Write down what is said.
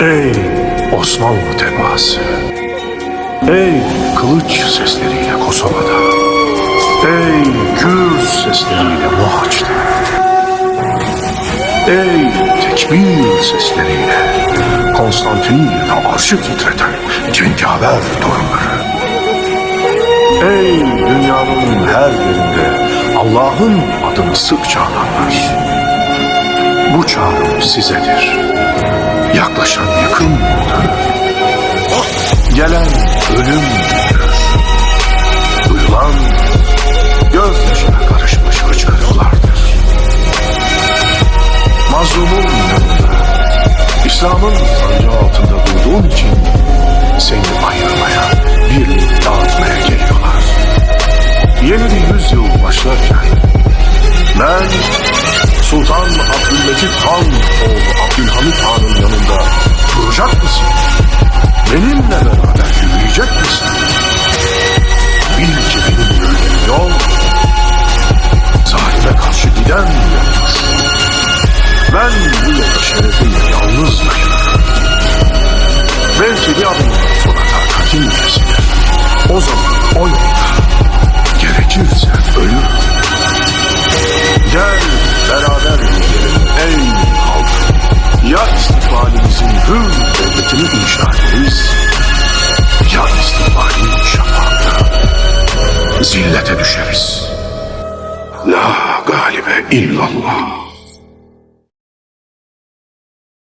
Ey Osmanlı tebaası. Ey kılıç sesleriyle Kosova'da. Ey gür sesleriyle Mohaç'ta. Ey tekbir sesleriyle Konstantiniyye'de arşı titreten cengaver torunları. Ey dünyanın her yerinde Allah'ın adını sıkça ananlar. Bu çağrım sizedir. Yaklaşan yıkım Gelen ölüm Duyulan gözyaşına karışmış hıçkırıklardır. Mazlumun yanında, İslam'ın sancağı altında durduğun için Abdülmecit Han oğlu Abdülhamit Han'ın yanında duracak mısın? Benimle beraber yürüyecek misin? Bil ki benim yürüdüğüm yol zalime karşı giden bir yoldur. Ben bu yolda şerefimle yalnız devletini inşa ederiz, ya istikbalin şafağında zillete düşeriz. La galibe illallah.